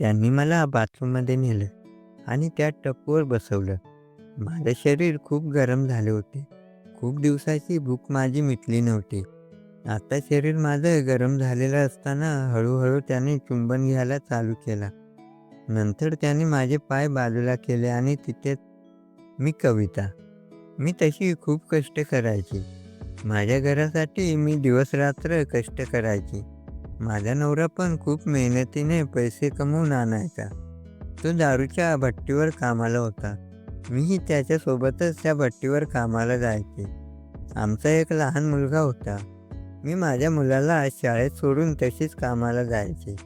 त्यांनी मला बाथरूममध्ये नेलं आणि त्या टपवर बसवलं. माझं शरीर खूप गरम झाले होते. खूप दिवसाची भूक माझी मिटली नव्हती. आता शरीर माझं गरम झालेलं असताना हळूहळू त्याने चुंबन घ्यायला चालू केला. नंतर त्याने माझे पाय बाजूला केले आणि तिथे मी कविता. मी तशी खूप कष्ट करायची. माझ्या घरासाठी मी दिवसरात्र कष्ट करायची. माझा नवरा पण खूप मेहनतीने पैसे कमवून आणायचा. तो दारूच्या भट्टीवर कामाला होता. मीही त्याच्यासोबतच त्या भट्टीवर कामाला जायचे. आमचा एक लहान मुलगा होता. मी माझ्या मुलाला शाळेत सोडून तशीच कामाला जायचे.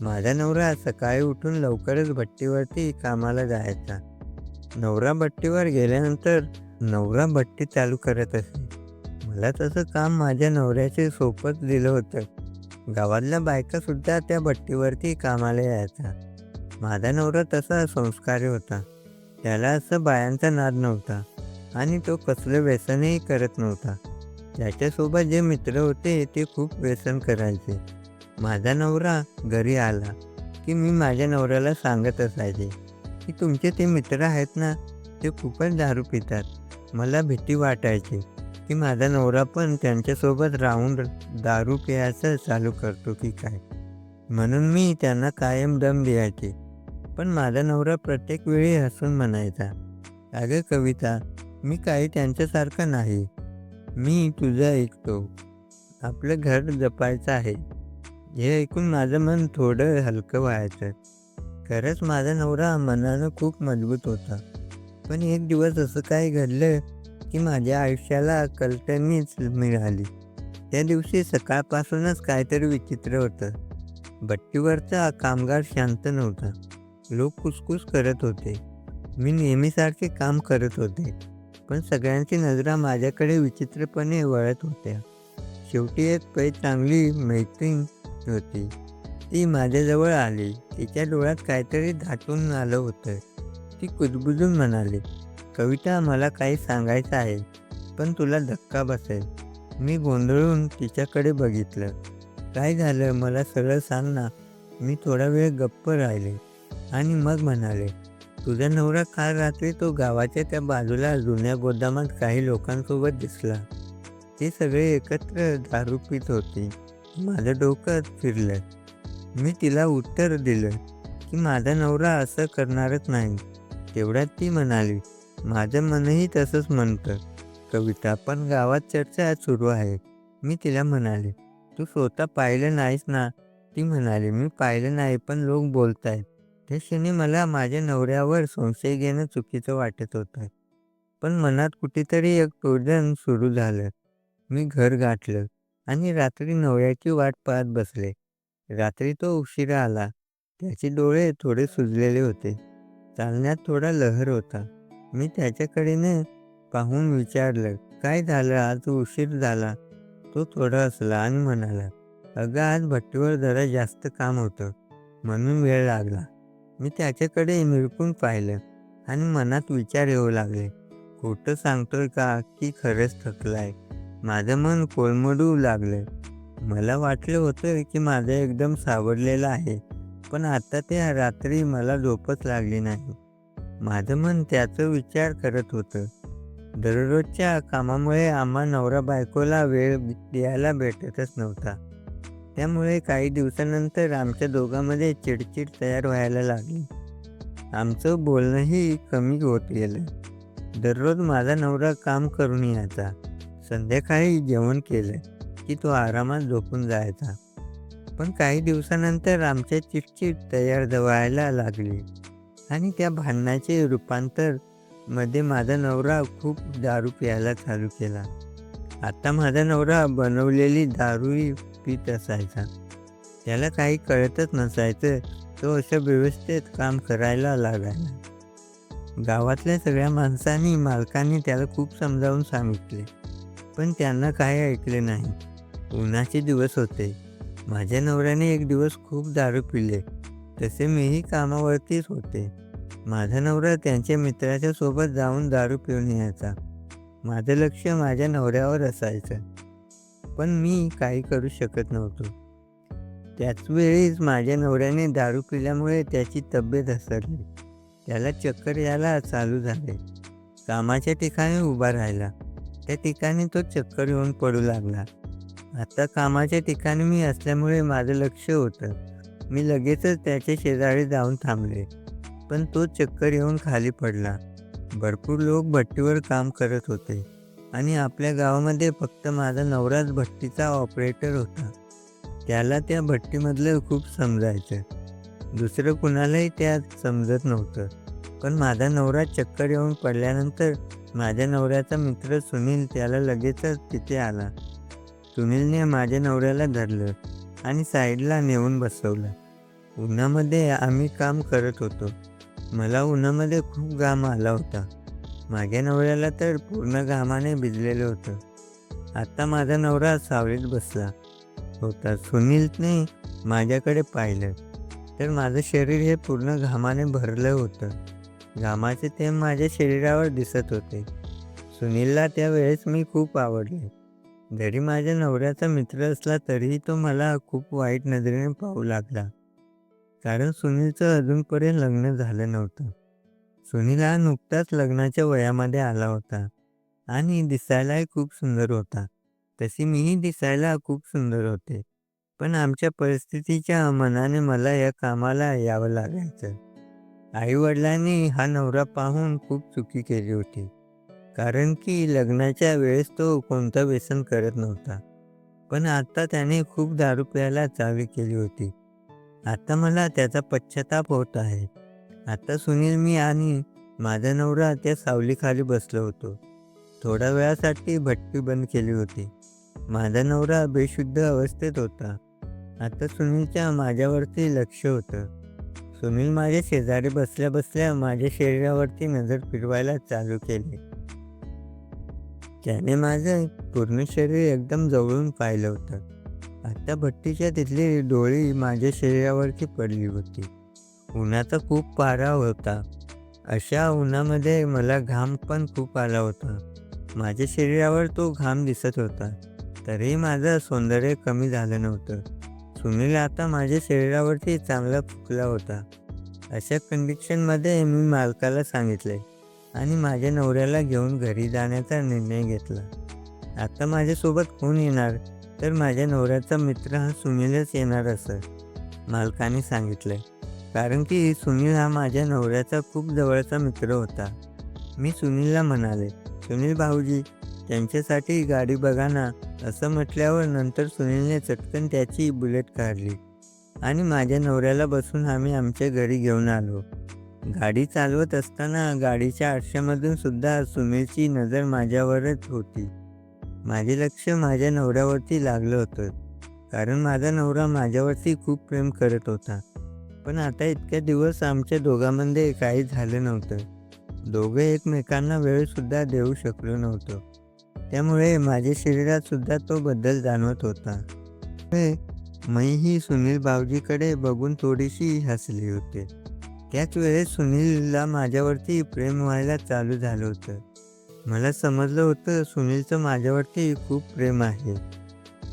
माझा नवरा सकाळी उठून लवकरच भट्टीवरती कामाला जायचा. नवरा भट्टीवर गेल्यानंतर नवरा भट्टी चालू करत असे. मला तसं काम माझ्या नवऱ्याचे सोपत दिलं होतं. गावातल्या बायकासुद्धा त्या भट्टीवरती कामाला यायचा माझा नवरा तसा संस्कारी होता. त्याला असं बायांचा नाद नव्हता आणि तो कसलं व्यसनही करत नव्हता. त्याच्यासोबत जे मित्र होते ते खूप व्यसन करायचे. माझा नवरा घरी आला की मी माझ्या नवऱ्याला सांगत असायचे की तुमचे ते मित्र आहेत ना ते खूपच दारू पितात. मला भीती वाटायची. की माझा नवरा पण त्यांच्यासोबत राहून दारू प्यायचं चालू करतो की काय? म्हणून मी त्यांना कायम दम द्यायचे. पण माझा नवरा प्रत्येक वेळी हसून म्हणायचा अगं कविता मी काही त्यांच्यासारखं नाही. मी तुझं ऐकतो आपलं घर जपायचं आहे. हे ऐकून माझं मन थोडं हलकं व्हायचं. खरंच माझा नवरा मनानं खूप मजबूत होता. पण एक दिवस असं काय घडलं की माझ्या आयुष्याला कल्पनीच मिळाली. त्या दिवशी सकाळपासूनच काहीतरी विचित्र होतं. भट्टीवरचा कामगार शांत नव्हता. लोक कुसकुस करत होते. मी नेहमीसारखे काम करत होते पण सगळ्यांची नजरा माझ्याकडे विचित्रपणे वळत होत्या. शेवटी एक पै चांगली मैत्रीण होती. ती माझ्याजवळ आली. तिच्या डोळ्यात काहीतरी दाटून आलं होतं. ती कुजबुजून म्हणाली कविता मला काही सांगायचं आहे पण तुला धक्का बसेल. मी गोंधळून तिच्याकडे बघितलं. काय झालं मला सगळं सांग ना. मी थोडा वेळ गप्प राहिले आणि मग म्हणाले तुझा नवरा काल रात्री तो गावाच्या त्या बाजूला जुन्या गोदामात काही लोकांसोबत दिसला. ते सगळे एकत्र दारू पित होते. माझं डोकं फिरलं. मी तिला उत्तर दिलं की माझा नवरा असं करणारच नाही. तेवढ्यात ती म्हणाली माझं मनही तसंच म्हणतं. कविता पण गावात चर्चा सुरू आहे. मी तिला म्हणाले तू स्वतः पाहिलं नाहीस ना? ती म्हणाली मी पाहिलं नाही पण लोक बोलत आहेत त्या क्षणी मला माझ्या नवऱ्यावर संशय घेणं चुकीचं वाटत होतं. पण मनात कुठेतरी एक टोर्जन सुरू झालं. मी घर गाठलं आणि रात्री नवऱ्याची वाट पाहत बसले. रात्री तो उशिरा आला. त्याचे डोळे थोडे सुजलेले होते. चालण्यात थोडा लहर होता. मी त्याच्याकडेने पाहून विचारलं काय झालं? आज उशीर झाला. तो थोडा असला आणि म्हणाला अगं आज भट्टीवर जरा जास्त काम होतं म्हणून वेळ लागला. मी त्याच्याकडे निरपून पाहिलं आणि मनात विचार येऊ लागले खोटं सांगतोय का? की खरंच थकलाय. माझं मन कोलमडू लागलं. मला वाटलं होतं की माझं एकदम सावरलेलं आहे पण आता त्या रात्री मला झोपच लागली नाही. माझं मन त्याचं विचार करत होतं. दररोजच्या कामामुळे आम्हा नवरा बायकोला वेळ द्यायला भेटतच नव्हता. त्यामुळे काही दिवसानंतर आमच्या दोघांमध्ये चिडचिड तयार व्हायला लागली. आमचं बोलणंही कमी होत गेलं. दररोज माझा नवरा काम करून यायचा. संध्याकाळी जेवण केलं की तो आरामात झोपून जायचा. पण काही दिवसानंतर आमच्या चिडचिड तयार व्हायला लागली. आणि त्या भांडणाचे रूपांतरमध्ये माझा नवरा खूप दारू प्यायला चालू केला. आता माझा नवरा बनवलेली दारूही पित असायचा. त्याला काही कळतच नसायचं तो अशा व्यवस्थेत काम करायला लागायला. गावातल्या सगळ्या माणसांनी मालकांनी त्याला खूप समजावून सांगितले पण त्यांना काही ऐकले नाही. उन्हाचे दिवस होते. माझ्या नवऱ्याने एक दिवस खूप दारू पिले. तसे मीही कामावरतीच होते. माझा नवरा त्यांच्या मित्राच्या सोबत जाऊन दारू पिऊन यायचा. माझं लक्ष माझ्या नवऱ्यावर असायचं. पण मी काही करू शकत नव्हतो. त्याच वेळीच माझ्या नवऱ्याने दारू पिल्यामुळे त्याची तब्येत घसरली. त्याला चक्कर यायला चालू झाले. कामाच्या ठिकाणी उभा राहिला. त्या ठिकाणी तो चक्कर येऊन पडू लागला. आता कामाच्या ठिकाणी मी असल्यामुळे माझं लक्ष होतं. मी लगेचच त्याच्या शेजारी जाऊन थांबले. पण तो चक्कर येऊन खाली पडला. भरपूर लोक भट्टीवर काम करत होते आणि आपल्या गावामध्ये फक्त माझा नवराच भट्टीचा ऑपरेटर होता. त्याला त्या भट्टीमधलं खूप समजायचं. दुसरं कुणालाही त्यात समजत नव्हतं. पण माझा नवरा चक्कर येऊन पडल्यानंतर माझ्या नवऱ्याचा मित्र सुनील त्याला लगेचच तिथे आला. सुनीलने माझ्या नवऱ्याला धरलं. आणि साईडला नेऊन बसवलं. उन्हामध्ये आम्ही काम करत होतो. मला उन्हामध्ये खूप घाम आला होता. माझ्या नवऱ्याला तर पूर्ण घामाने भिजलेलं होतं. आता माझा नवरा सावलीत बसला होता. सुनीलने माझ्याकडे पाहिलं. तर माझं शरीर हे पूर्ण घामाने भरलं होतं. घामाचे थेंब माझ्या शरीरावर दिसत होते. सुनीलला त्यावेळेस मी खूप आवडले. जरी माझ्या नवऱ्याचा मित्र असला तरीही तो मला खूप वाईट नजरेने पाहू लागला. कारण सुनीलचं अजूनपर्यंत लग्न झालं नव्हतं. सुनील हा नुकताच लग्नाच्या वयामध्ये आला होता आणि दिसायलाही खूप सुंदर होता. तशी मीही दिसायला खूप सुंदर होते. पण आमच्या परिस्थितीच्या मनाने मला या कामाला यावं लागायचं. आईवडिलांनी हा नवरा पाहून खूप चुकी केली होती. कारण की लग्नाच्या वेळेस तो कोणतं व्यसन करत नव्हता. पण आता त्याने खूप दारू प्यायला चावी केली होती. आता मला त्याचा पश्चाताप होत आहे. आता सुनील मी आणि माझा नवरा त्या सावलीखाली बसलो होतो. थोड्या वेळासाठी भट्टी बंद केली होती. माझा नवरा बेशुद्ध अवस्थेत होता. आता सुनीलच्या माझ्यावरती लक्ष होतं. सुनील माझ्या शेजारी बसल्या बसल्या माझ्या शरीरावरती नजर फिरवायला चालू केली. त्याने माझं पूर्ण शरीर एकदम जवळून पाहिलं होतं. आता भट्टीच्या तिथली डोळी माझ्या शरीरावरती पडली होती. उन्हाचा खूप पारा होता. अशा उन्हामध्ये मला घाम पण खूप आला होता. माझ्या शरीरावर तो घाम दिसत होता. तरीही माझं सौंदर्य कमी झालं नव्हतं. सुनील आता माझ्या शरीरावरती चांगला फुकला होता. अशा कंडिशनमध्ये मी मालकाला सांगितले आणि माझ्या नवऱ्याला घेऊन घरी जाण्याचा निर्णय घेतला. आता माझ्यासोबत कोण येणार? तर माझ्या नवऱ्याचा मित्र हा सुनीलच येणार असं मालकाने सांगितलं. कारण की सुनील हा माझ्या नवऱ्याचा खूप जवळचा मित्र होता. मी सुनीलला म्हणाले सुनील भाऊजी त्यांच्यासाठी गाडी बघा ना असं म्हटल्यावर नंतर सुनीलने चटकन त्याची बुलेट काढली. आणि माझ्या नवऱ्याला बसून आम्ही आमच्या घरी घेऊन आलो. गाडी चालवत असताना गाडीच्या आरशामधून सुद्धा सुनीलची नजर माझ्यावरच होती. माझे लक्ष माझ्या नवऱ्यावरती लागलं होतं. कारण माझा नवरा माझ्यावरती खूप प्रेम करत होता. पण आता इतक्या दिवस आमच्या दोघांमध्ये काही झालं नव्हतं. दोघं एकमेकांना वेळसुद्धा देऊ शकलो नव्हतो. त्यामुळे माझ्या शरीरात सुद्धा तो बदल जाणवत होता. मीही सुनील बावजीकडे बघून थोडीशी हसली होते. त्याच वेळेस सुनीलला माझ्यावरती प्रेम व्हायला चालू झालं होतं. मला समजलं होतं सुनीलचं माझ्यावरती खूप प्रेम आहे.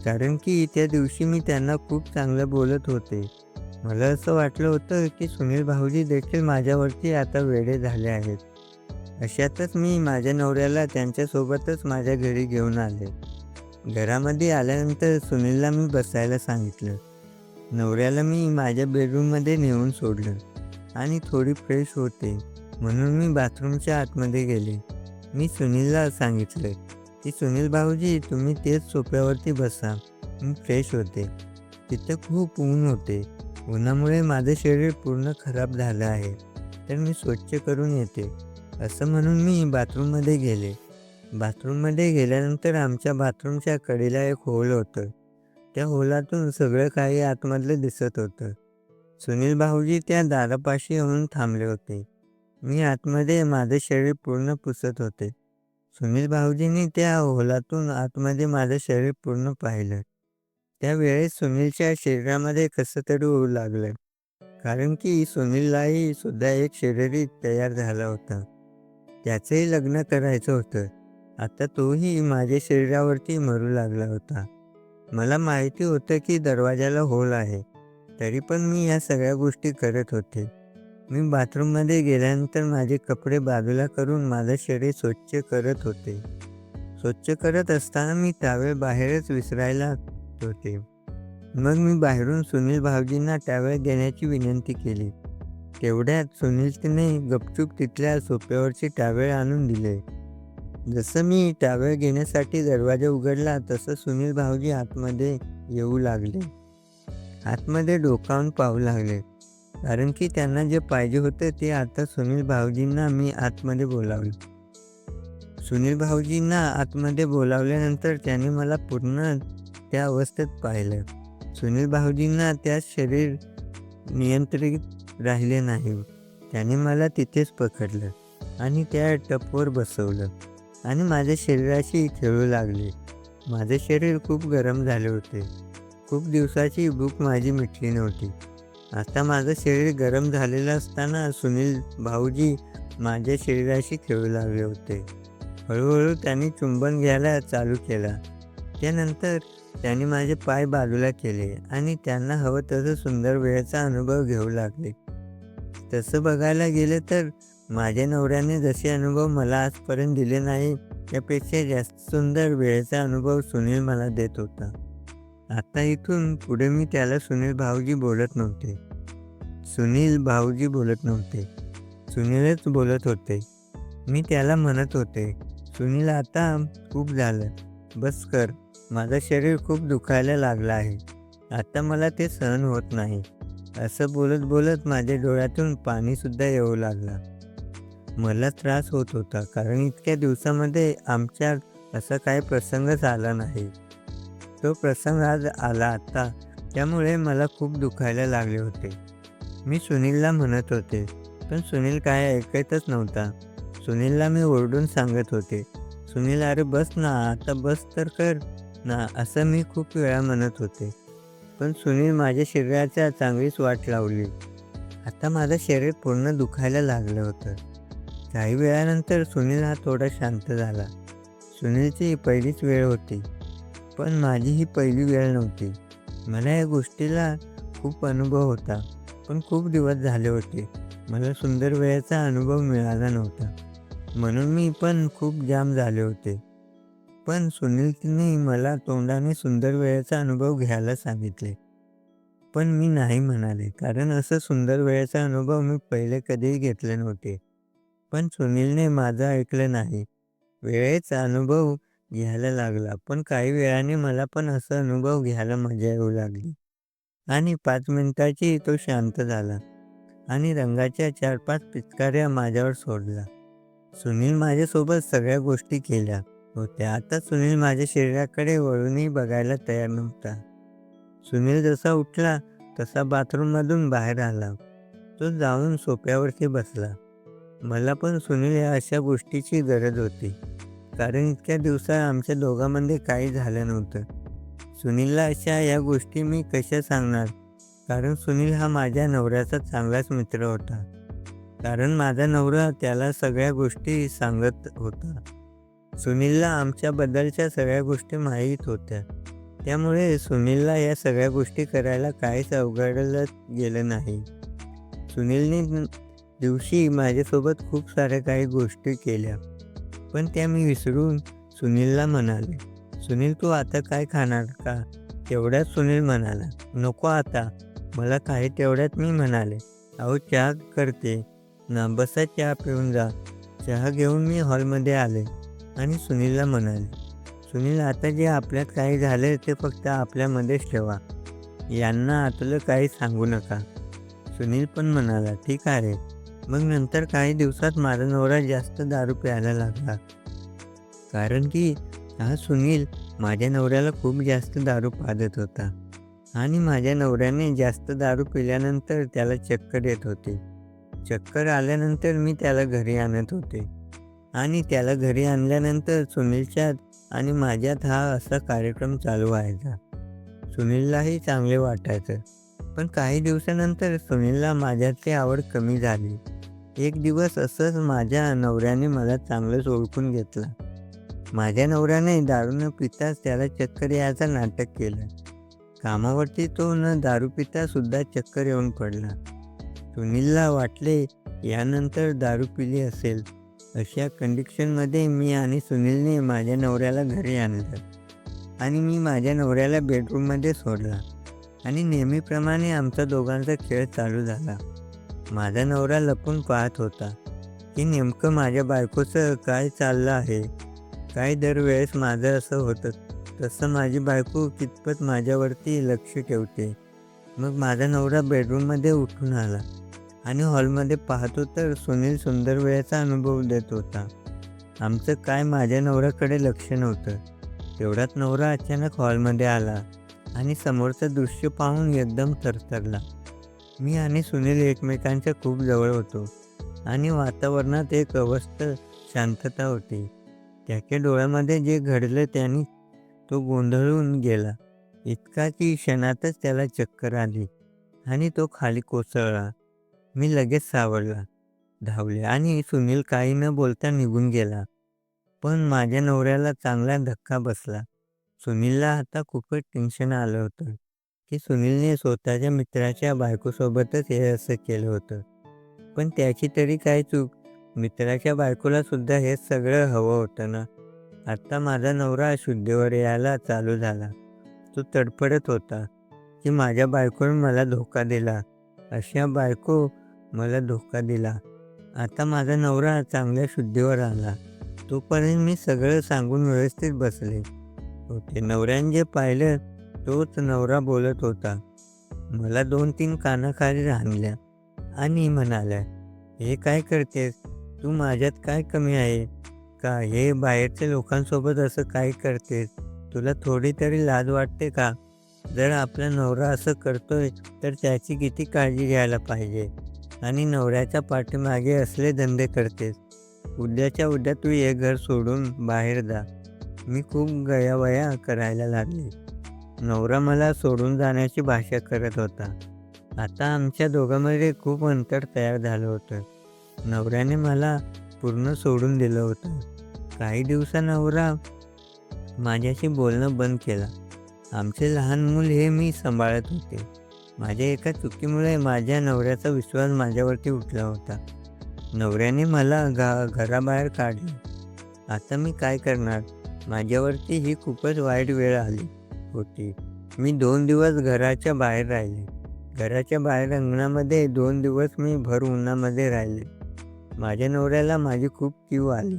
कारण की त्या दिवशी मी त्यांना खूप चांगलं बोलत होते. मला असं वाटलं होतं की सुनील भाऊजी देखील माझ्यावरती आता वेडे झाले आहेत. अशातच मी माझ्या नवऱ्याला त्यांच्यासोबतच माझ्या घरी घेऊन आले. घरामध्ये आल्यानंतर सुनीलला मी बसायला सांगितलं. नवऱ्याला मी माझ्या बेडरूममध्ये नेऊन सोडलं. आणि थोडी फ्रेश होते. म्हणून मी बाथरूमच्या आतमध्ये गेले. मी सुनीलला सांगितलं की सुनील भाऊजी तुम्ही तेच सोप्यावरती बसा. मी फ्रेश होते. तिथं खूप ऊन होते. उन्हामुळे माझं शरीर पूर्ण खराब झालं आहे. तर मी स्वच्छ करून येते. असं म्हणून मी बाथरूममध्ये गेले. बाथरूममध्ये गेल्यानंतर आमच्या बाथरूमच्या कडेला एक होल होतं. त्या होलातून सगळं काही आतमधलं दिसत होतं. सुनील भाऊजी त्या दारापाशी येऊन थांबले होते. मी आतमध्ये माझं शरीर पूर्ण पुसत होते. सुनील भाऊजींनी त्या होलातून आतमध्ये माझं शरीर पूर्ण पाहिलं. त्यावेळेस सुनीलच्या शरीरामध्ये कसं तरी होऊ लागलं. कारण की सुनीललाही सुद्धा एक शरीर तयार झाला होता. त्याचंही लग्न करायचं होतं. आता तोही माझ्या शरीरावरती मरू लागला होता. मला माहिती होतं की दरवाजाला होल आहे. तरी पण मी या सगळ्या गोष्टी करत होते. मी बाथरूममध्ये गेल्यानंतर माझे कपडे बाजूला करून माझं शरीर स्वच्छ करत होते. स्वच्छ करत असताना मी त्यावेळ बाहेरच विसरायला होते. मग मी बाहेरून सुनील भाऊजींना त्यावेळ देण्याची विनंती केली. तेवढ्यात सुनीलने गपचूप तिथल्या सोप्यावरची टावेळ आणून दिले. जसं मी टावेळ घेण्यासाठी दरवाजा उघडला तसं सुनील भाऊजी आतमध्ये येऊ लागले. आतमध्ये डोकावून पाहू लागले. कारण की त्यांना जे पाहिजे होतं ते आता सुनील भाऊजींना मी आतमध्ये बोलावलं. सुनील भाऊजींना आतमध्ये बोलावल्यानंतर त्यांनी मला पूर्ण त्या अवस्थेत पाहिलं. सुनील भाऊजींना त्या शरीर नियंत्रित राहिले नाही. त्याने मला तिथेच पकडलं आणि त्या टपवर बसवलं आणि माझ्या शरीराशी खेळू लागले. माझे शरीर खूप गरम झाले होते. खूप दिवसाची भूक माझी मिटली नव्हती. आता माझं शरीर गरम झालेलं असताना सुनील भाऊजी माझ्या शरीराशी खेळू लागले होते. हळूहळू त्यांनी चुंबन घ्यायला चालू केला. त्यानंतर त्यांनी माझे पाय बाजूला केले आणि त्यांना हवं तसं सुंदर वेळेचा अनुभव घेऊ लागले. तसं बघायला गेलं तर माझ्या नवऱ्याने जसे अनुभव मला आजपर्यंत दिले नाही त्यापेक्षा जास्त सुंदर वेळेचा अनुभव सुनील मला देत होता. आता इथून पुढे मी त्याला सुनील भाऊजी बोलत नव्हते. सुनील भाऊजी बोलत नव्हते. सुनीलच बोलत होते. मी त्याला म्हणत होते सुनील आता खूप झालं. बस कर. माझं शरीर खूप दुखायला लागलं आहे. आता मला ते सहन होत नाही. असं बोलत बोलत माझ्या डोळ्यातून पाणीसुद्धा येऊ लागला. मला त्रास होत होता कारण इतक्या दिवसामध्ये आमच्या असा काही प्रसंगच आला नाही. तो प्रसंग आज आला आता. त्यामुळे मला खूप दुखायला लागले होते. मी सुनीलला म्हणत होते पण सुनील काय ऐकतच नव्हता. सुनीलला मी ओरडून सांगत होते सुनील अरे बस ना आता बस तर कर. ना असं मी खूप वेळा म्हणत होते. पण सुनील माझ्या शरीराच्या चांगलीच वाट लावली. आता माझं शरीर पूर्ण दुखायला लागलं होतं. काही वेळानंतर सुनील हा थोडा शांत झाला. सुनीलची पहिलीच वेळ होती. पण माझी ही पहिली वेळ नव्हती. मला या गोष्टीला खूप अनुभव होता. पण खूप दिवस झाले होते. मला सुंदर वेळेचा अनुभव मिळाला नव्हता. म्हणून मी पण खूप जाम झाले होते. पण सुनीलने मला तोंडाने सुंदर वेळेचा अनुभव घ्यायला सांगितले. पण मी नाही म्हणाले कारण असं सुंदर वेळेचा अनुभव मी पहिले कधीही घेतले नव्हते. पण सुनीलने माझं ऐकलं नाही. वेळेचा अनुभव घ्यायला लागला. पण काही वेळाने मला पण असा अनुभव घ्यायला मजा येऊ लागली. आणि पाच मिनिटाची तो शांत झाला. आणि रंगाच्या चार पाच पिचकाऱ्या माझ्यावर सोडला सुनील माझ्यासोबत सगळ्या गोष्टी केल्या होत्या. आता सुनील माझ्या शरीराकडे वळूनही बघायला तयार नव्हता. सुनील जसा उठला तसा बाथरूममधून बाहेर आला. तो जाऊन सोप्यावरती बसला. मला पण सुनील या अशा गोष्टीची गरज होती. कारण इतक्या दिवसात आमच्या दोघांमध्ये काही झालं नव्हतं. सुनीलला अशा या गोष्टी मी कशा सांगणार? कारण सुनील हा माझ्या नवऱ्याचा चांगलाच मित्र होता. कारण माझा नवरा त्याला सगळ्या गोष्टी सांगत होता. सुनीलला आमच्याबद्दलच्या सगळ्या गोष्टी माहीत होत्या. त्यामुळे सुनीलला या सगळ्या गोष्टी करायला काहीच अवघडलं गेलं नाही. सुनीलने दिवशी माझ्यासोबत खूप साऱ्या काही गोष्टी केल्या. पण त्या मी विसरून सुनीलला म्हणाले सुनील तू आता काय खाणार का? तेवढ्यात सुनील म्हणाला नको आता मला काही तेवढ्यात मी म्हणाले अहो चहा करते ना बसा चहा पिऊन जा चहा घेऊन मी हॉलमध्ये आले. आणि सुनीलला म्हणाले सुनील आता जे आपल्यात काही झाले ते फक्त आपल्यामध्येच ठेवा. यांना आतलं काही सांगू नका. सुनील पण म्हणाला ठीक आहे मग नंतर काही दिवसात माझा नवरा जास्त दारू प्यायला लागला. कारण की हा सुनील माझ्या नवऱ्याला खूप जास्त दारू पाजत होता. आणि माझ्या नवऱ्याने जास्त दारू पिल्यानंतर त्याला चक्कर येत होते. चक्कर आल्यानंतर मी त्याला घरी आणत होते. आणि त्याला घरी आणल्यानंतर सुनीलच्यात आणि माझ्यात हा असा कार्यक्रम चालू व्हायचा. सुनीललाही चांगले वाटायचं. पण काही दिवसानंतर सुनीलला माझ्यातली आवड कमी झाली. एक दिवस असंच माझ्या नवऱ्याने मला चांगलंच ओळखून घेतलं. माझ्या नवऱ्याने दारू न पिताच त्याला चक्कर यायचं नाटक केलं. कामावरती तो न दारू पितासुद्धा चक्कर येऊन पडला. सुनीलला वाटले यानंतर दारू पिली असेल. अशा कंडिशनमध्ये मी आणि सुनीलने माझ्या नवऱ्याला घरी आणलं आणि मी माझ्या नवऱ्याला बेडरूममध्ये सोडला. आणि नेहमीप्रमाणे आमचा दोघांचा खेळ चालू झाला. माझा नवरा लपून पाहत होता की नेमकं माझ्या बायकोचं काय चाललं आहे. काय दरवेळेस माझं असं होतं तसं माझी बायको कितपत माझ्यावरती लक्ष ठेवते. मग माझा नवरा बेडरूममध्ये उठून आला आणि हॉलमध्ये पाहतो तर सुनील सुंदर वेळेचा अनुभव देत होता. आमचं काय माझ्या नवऱ्याकडे लक्ष नव्हतं. तेवढ्यात नवरा अचानक हॉलमध्ये आला आणि समोरचं दृश्य पाहून एकदम थरथरला. मी आणि सुनील एकमेकांच्या खूप जवळ होतो. आणि वातावरणात एक अवस्थ शांतता होती. त्याच्या डोळ्यामध्ये जे घडलं त्याने तो गोंधळून गेला. इतका की क्षणातच त्याला चक्कर आली आणि तो खाली कोसळला. मी लगेच सावरला धावले आणि सुनील काही न बोलता निघून गेला. पण माझ्या नवऱ्याला चांगला धक्का बसला. सुनीलला आता खूपच टेन्शन आलं होतं. की सुनीलने स्वतःच्या मित्राच्या बायकोसोबतच हे असं केलं होतं. पण त्याची तरी काय चूक? मित्राच्या बायकोला सुद्धा हे सगळं हवं होतं ना? आत्ता माझा नवरा शुद्धीवर यायला चालू झाला. तो तडफडत होता की माझ्या बायकोने मला धोका दिला. अशा बायको मला धोका दिला. आता माझा नवरा चांगल्या शुद्धीवर आला. तोपर्यंत मी सगळं सांगून व्यवस्थित बसले. होते. नवऱ्याने जे पाहिलं तोच नवरा बोलत होता. मला दोन तीन कानाखाली राहणल्या आणि म्हणाल्या हे काय करतेस? तू माझ्यात काय कमी आहे? का हे बाहेरच्या लोकांसोबत असं काय करतेस? तुला थोडी तरी लाज वाटते का? जर आपला नवरा असं करतोय तर त्याची किती काळजी घ्यायला पाहिजे? आणि नवऱ्याच्या पाठीमागे असले धंदे करतेस. उद्याच्या उद्या तू हे घर सोडून बाहेर जा. मी खूप गयावया करायला लागले. नवरा मला सोडून जाण्याची भाषा करत होता. आता आमच्या दोघांमध्ये खूप अंतर तयार झालं होतं. नवऱ्याने मला पूर्ण सोडून दिलं होतं. काही दिवसा नवरा माझ्याशी बोलणं बंद केला. आमचे लहान मूल हे मी सांभाळत होते. माझ्या एका चुकीमुळे माझ्या नवऱ्याचा विश्वास माझ्यावरती उठला होता. नवऱ्याने मला घा घराबाहेर काढलं. आता मी काय करणार? माझ्यावरती ही खूपच वाईट वेळ आली. होती. मी दोन दिवस घराच्या बाहेर राहिले. घराच्या बाहेर अंगणामध्ये दोन दिवस मी भर उन्हामध्ये राहिले. माझ्या नवऱ्याला माझी खूप कीव आली.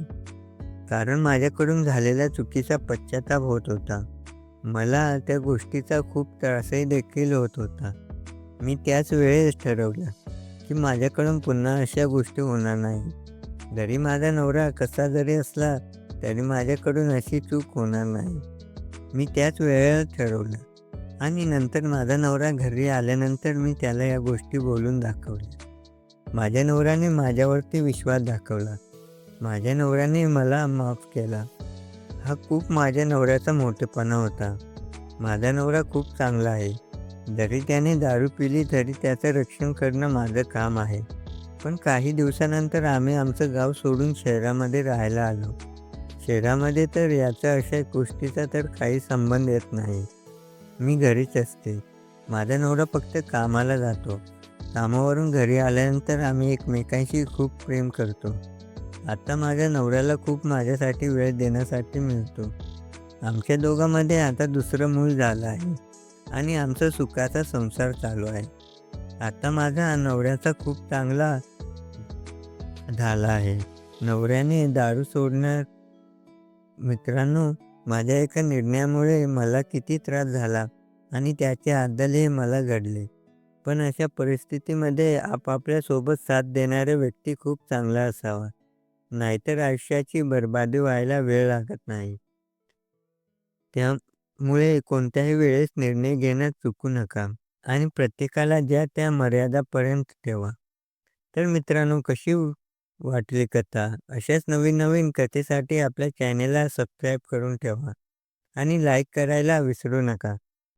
कारण माझ्याकडून झालेल्या चुकीचा पश्चाताप होत होता. मला त्या गोष्टीचा खूप त्रासही देखील होत होता. मी त्याच वेळेस ठरवलं की माझ्याकडून पुन्हा अशा गोष्टी होणार नाही. जरी माझा नवरा कसा जरी असला तरी माझ्याकडून अशी चूक होणार नाही. मी त्याच वेळेला ठरवलं. आणि नंतर माझा नवरा घरी आल्यानंतर मी त्याला या गोष्टी बोलून दाखवल्या. माझ्या नवऱ्याने माझ्यावरती विश्वास दाखवला. माझ्या नवऱ्याने मला माफ केला. हा खूप माझ्या नवऱ्याचा मोठेपणा होता. माझा नवरा खूप चांगला आहे. जरी त्याने दारू पिली तरी त्याचं रक्षण करणं माझं काम आहे. पण काही दिवसानंतर आम्ही आमचं गाव सोडून शहरामध्ये राहायला आलो. शहरामध्ये तर याचा अशा गोष्टीचा तर काही संबंध येत नाही. मी घरीच असते. माझा नवरा फक्त कामाला जातो. कामावरून घरी आल्यानंतर आम्ही एकमेकांशी खूप प्रेम करतो. आता माझ्या नवऱ्याला खूप माझ्यासाठी वेळ देण्यासाठी मिळतो. आमच्या दोघांमध्ये आता दुसरं मूल झालं आहे आणि आमचा सुखाचा संसार चालू आहे. आता माझा नवऱ्याचा खूप चांगला झाला आहे. नवऱ्याने दारू सोडण्यात मित्रांनो माझ्या एका निर्णयामुळे मला किती त्रास झाला आणि त्याचे आदल मला घडले. पण अशा परिस्थितीमध्ये आपापल्या सोबत साथ देणारे व्यक्ती खूप चांगला असावा. नाहीतर आयुष्याची बरबादी व्हायला वेळ लागत नाही. त्यामुळे कोणत्याही वेळेस निर्णय घेण्यात चुकू नका आणि प्रत्येकाला ज्या त्या मर्यादापर्यंत ठेवा. तर मित्रांनो कशी वाटली कथा अशाच नवीन नवीन कथेसाठी आपल्या चॅनेलला सबस्क्राईब करून ठेवा आणि लाईक करायला विसरू नका.